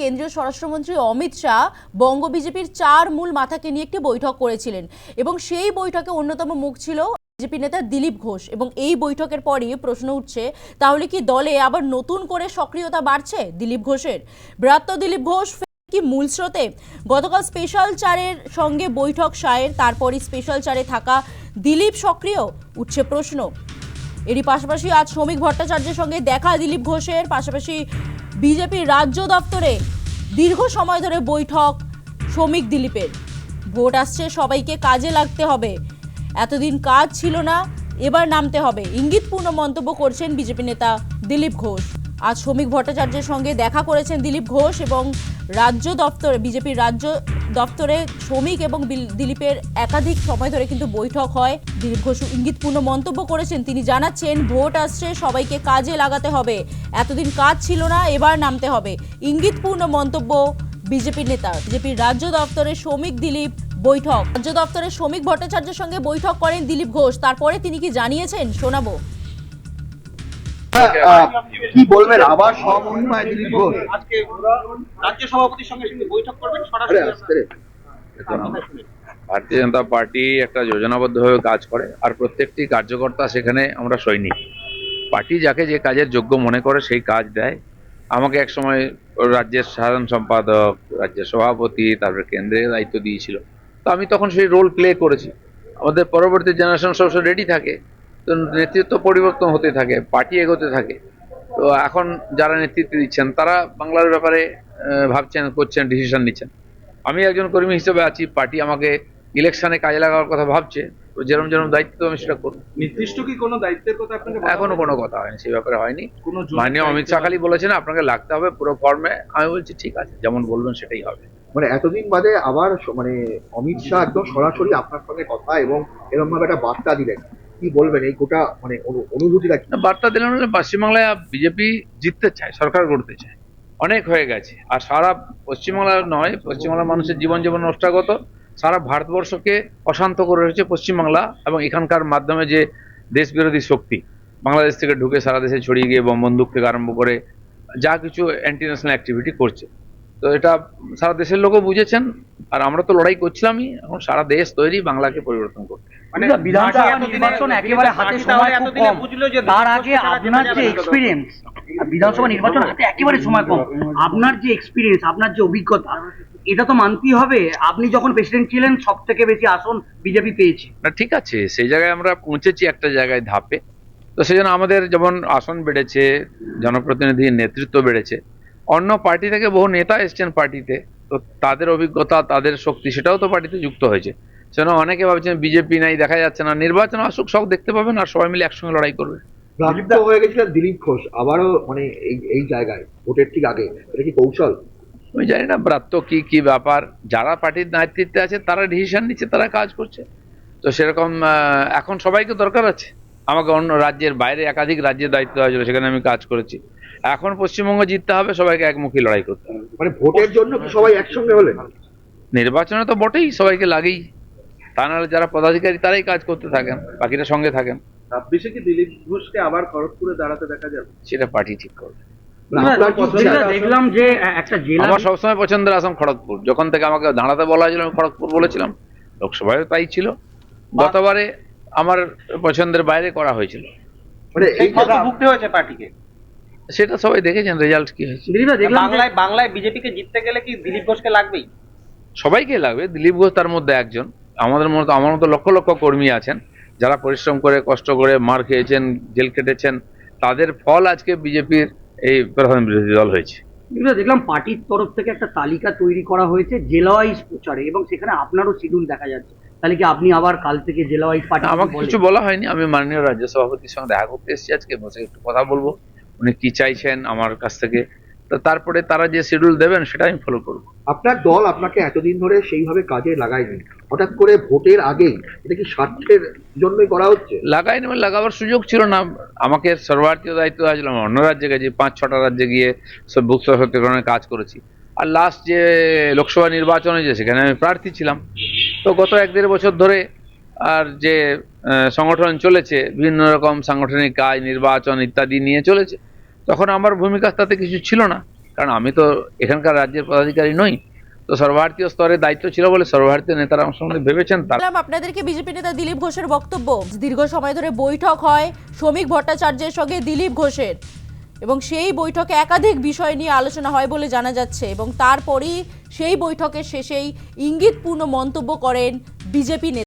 কেন্দ্রীয় স্বরাষ্ট্রমন্ত্রী অমিত শাহ বঙ্গ বিজেপির চার মূল মাথাকে নিয়ে একটি বৈঠক করেছিলেন। এবং সেই বৈঠকে অন্যতম মুখ ছিল বিজেপি নেতা দিলীপ ঘোষ। এবং এই বৈঠকের পরই প্রশ্ন উঠছে, তাহলে কি দলে আবার নতুন করে সক্রিয়তা বাড়ছে দিলীপ ঘোষের? ব্রাত্য দিলীপ ঘোষ কি মূল স্রোতে? গতকাল স্পেশাল চারের সঙ্গে বৈঠক সায়ের, তারপরই স্পেশাল চারে থাকা দিলীপ সক্রিয়? উঠছে প্রশ্ন। এরই পাশাপাশি আজ শ্রমিক ভট্টাচার্যের সঙ্গে দেখা দিলীপ ঘোষের, পাশাপাশি বিজেপির রাজ্য দপ্তরে। দীর্ঘ সময় ধরে বৈঠক, শ্রমিক দিলীপের। ভোট আসছে, সবাইকে কাজে লাগতে হবে। এতদিন কাজ ছিল না, এবার নামতে হবে। ইঙ্গিতপূর্ণ মন্তব্য করছেন বিজেপি নেতা দিলীপ ঘোষ। আজ শ্রমিক ভট্টাচার্যের সঙ্গে দেখা করেছেন দিলীপ ঘোষ এবং রাজ্য দপ্তরে, বিজেপির রাজ্য দপ্তরে শ্রমিক এবং দিলীপের একাধিক সময় ধরে কিন্তু বৈঠক হয়। দিলীপ ঘোষ ইঙ্গিতপূর্ণ মন্তব্য করেছেন। তিনি জানাচ্ছেন, ভোট আসছে, সবাইকে কাজে লাগাতে হবে। এতদিন কাজ ছিল না, এবার নামতে হবে। ইঙ্গিতপূর্ণ মন্তব্য বিজেপির নেতা। বিজেপির রাজ্য দপ্তরে শ্রমিক দিলীপ বৈঠক। রাজ্য দপ্তরে শ্রমিক ভট্টাচার্যের সঙ্গে বৈঠক করেন দিলীপ ঘোষ। তারপরে তিনি কি জানিয়েছেন, শোনাবো। কি বলবেন? আবার সমন্বয় দিলীপ ঘোষ আজকে রাজ্য সভাপতির সঙ্গে বৈঠক করবেন সরাসরি ভারতীয় জনতা পার্টি একটা যোজনাবদ্ধভাবে কাজ করে আর প্রত্যেকটি কার্যকর্তা সেখানে আমরা সৈনিক। পার্টি যাকে যে কাজের যোগ্য মনে করে সেই কাজ দেয়। আমাকে এক সময় রাজ্যের সাধারণ সম্পাদক রাজ্যের সভাপতি তারপরে কেন্দ্রে দায়িত্ব দিয়েছিল। তো আমি তখন সেই রোল প্লে করেছি। আমাদের পরবর্তী জেনারেশন সবসময় রেডি থাকে। নেতৃত্ব পরিবর্তন হতে থাকে পার্টি এগোতে থাকে। তো এখন যারা নেতৃত্ব দিচ্ছেন তারা বাংলার ব্যাপারে ভাবছেন করছেন ডিসিশন নিচ্ছেন। আমি একজন কর্মী হিসেবে আছি পার্টি আমাকে ইলেকশনে কাজে লাগানোর কথা ভাবছে তো যেরকম যেরকম দায়িত্ব আমি সেটা করব। নির্দিষ্ট কি কোনো দায়িত্বের কথা আপনাকে এখনও কোনো কথা হয়নি সেই ব্যাপারে হয়নি। মাননীয় অমিত শাহ খালি বলেছেন আপনাকে লাগতে হবে পুরো ফর্মে আমি বলছি ঠিক আছে যেমন বলবেন সেটাই হবে। মানে এতদিন বাদে আবার মানে অমিত শাহ একদম সরাসরি আপনার সঙ্গে কথা এবং এরকম ভাবে একটা বার্তা দিলেন। কি বলবেন? এই গোটা মানে অনু- অনুভূতিটা কি? বার্তা দিলাম পশ্চিমবাংলায় বিজেপি জিততে চায়, সরকার গড়তে চায়। অনেক হয়ে গেছে। আর সারা পশ্চিমবাংলা নয় পশ্চিমবাংলার মানুষের জীবন জীবন নষ্টাগত। সারা ভারতবর্ষকে অশান্ত করে রয়েছে পশ্চিমবাংলা এবং এখানকার মাধ্যমে যে দেশ বিরোধী শক্তি, বাংলাদেশ থেকে ঢুকে সারা দেশে ছড়িয়ে গিয়ে বম বন্দুক থেকে আরম্ভ করে যা কিছু অ্যান্টি ন্যাশনাল অ্যাক্টিভিটি করছে। তো এটা সারা দেশের লোকও বুঝেছেন। আর আমরা তো লড়াই করছিলামই, এখন সারা দেশ তৈরি বাংলাকে পরিবর্তন করতে। বিধানসভা নির্বাচন একেবারে হাতে সময় খুব কম। তার আগে আপনার যে এক্সপিরিয়েন্স বিধানসভা নির্বাচন হাতে একেবারে সময় কম। আপনার যে এক্সপিরিয়েন্স আপনার যে অভিজ্ঞতা এটা তো মানতেই হবে। আপনি যখন প্রেসিডেন্ট ছিলেন সব থেকে বেশি আসন বিজেপি পেয়েছে। না ঠিক আছে সেই জায়গায় আমরা পৌঁছেছি একটা জায়গায় ধাপে। তো সেই জন্য আমাদের যেমন আসন বেড়েছে জনপ্রতিনিধির নেতৃত্ব বেড়েছে অন্য পার্টি থেকে বহু নেতা এসছেন পার্টিতে। তো তাদের অভিজ্ঞতা তাদের শক্তি সেটাও তো পার্টিতে যুক্ত হয়েছে। সেজন্য অনেকে ভাবছেন বিজেপি নাই দেখা যাচ্ছে না। নির্বাচন আসুক সব দেখতে পাবেন আর সবাই মিলে একসঙ্গে লড়াই করবে। হয়ে গেছিলেন দিলীপ ঘোষ আবারও মানে এই এই জায়গায় ভোটের ঠিক আগে। এটা কি কৌশল? আমি জানি না ব্রাত্য কি কি ব্যাপার। যারা পার্টির নেতৃত্বে আছে তারা ডিসিশন নিচ্ছে তারা কাজ করছে। তো সেরকম এখন সবাইকে দরকার আছে। আমাকে অন্য রাজ্যের বাইরে একাধিক রাজ্যের দায়িত্ব হয়েছিল সেখানে আমি কাজ করেছি। এখন পশ্চিমবঙ্গ জিততে হবে সবাইকে একমুখী লড়াই করতে হবে। মানে ভোটের জন্য কি সবাই একসঙ্গে হলেন? নির্বাচনে তো বটেই সবাইকে লাগেই। তা নাহলে যারা পদাধিকারী তারাই কাজ করতে থাকেন বাকিরা সঙ্গে থাকেন। ছাব্বিশে কি দিলীপ ঘোষকে আবার খড়গপুরে দাঁড়াতে দেখা যাবে? সেটা পার্টি ঠিক করবে। আপনার কি ইচ্ছা? দিলীপদা, দেখলাম যে একটা জেলা আমার সবসময় পছন্দের আসন খড়গপুর। যখন থেকে আমাকে দাঁড়াতে বলা হয়েছিল আমি খড়গপুর বলেছিলাম। লোকসভায় তাই ছিল। গতবারে আমার পছন্দের বাইরে করা হয়েছিল। মানে এই কত ভুগতে হয়েছে পার্টিকে? সেটা সবাই দেখেছেন রেজাল্ট কি হয়েছে। বাংলায় বাংলায় বিজেপিকে জিততে গেলে কি দিলীপ ঘোষকে লাগবেই? সবাইকে লাগবে। দিলীপ ঘোষ তার মধ্যে একজন। আমাদের মতো আমার মতো লক্ষ লক্ষ কর্মী আছেন যারা পরিশ্রম করে কষ্ট করে মার খেয়েছেন জেল কেটেছেন তাদের ফল আজকে বিজেপির এই প্রধান বিরোধী দল হয়েছে। দেখলাম পার্টির তরফ থেকে একটা তালিকা তৈরি করা হয়েছে জেলা ওয়াইজ প্রচারে এবং সেখানে আপনারও শিডিউল দেখা যাচ্ছে। তাহলে কি আপনি আবার কাল থেকে জেলা ওয়াইজ পার্টি আমাকে কিছু বলা হয়নি। আমি মাননীয় রাজ্য সভাপতির সঙ্গে দেখা করতে এসেছি আজকে বসে একটু কথা বলব। উনি কি চাইছেন আমার কাছ থেকে? তারপরে তারা যে শিডিউল দেবেন সেটা আমি ফলো করব। আপনার দল আপনাকে এতদিন ধরে সেইভাবে কাজে লাগায়নি। হঠাৎ করে ভোটের আগেই এটা কি স্বার্থের জন্যই করা হচ্ছে? লাগাইনি মানে লাগাবার সুযোগ ছিল না। আমাকে সর্বভারতীয় দায়িত্ব আমি অন্য রাজ্যে গেছি পাঁচ ছটা রাজ্যে গিয়ে সব বুক সশক্তিকরণের কাজ করেছি। আর লাস্ট যে লোকসভা নির্বাচন হয়েছে সেখানে আমি প্রার্থী ছিলাম। তো গত এক দেড় বছর ধরে আর যে সংগঠন চলেছে বিভিন্ন রকম সাংগঠনিক কাজ নির্বাচন ইত্যাদি নিয়ে চলেছে। তখন আমার ভূমিকা তাতে কিছু ছিল না। কারণ আমি তো এখানকার রাজ্যের পদাধিকারী নই। তো সর্বভারতীয় স্তরে দায়িত্ব ছিল বলে সর্বভারতীয় নেতারা আমার সঙ্গে ভেবেছেন তার আপনাদেরকে বিজেপি নেতা দিলীপ ঘোষের বক্তব্য। দীর্ঘ সময় ধরে বৈঠক হয় শ্রমিক ভট্টাচার্যের সঙ্গে দিলীপ ঘোষের। এবং সেই বৈঠকে একাধিক বিষয় নিয়ে আলোচনা হয় বলে জানা যাচ্ছে। এবং তারপরই সেই বৈঠকের শেষেই ইঙ্গিতপূর্ণ মন্তব্য করেন বিজেপি নেতা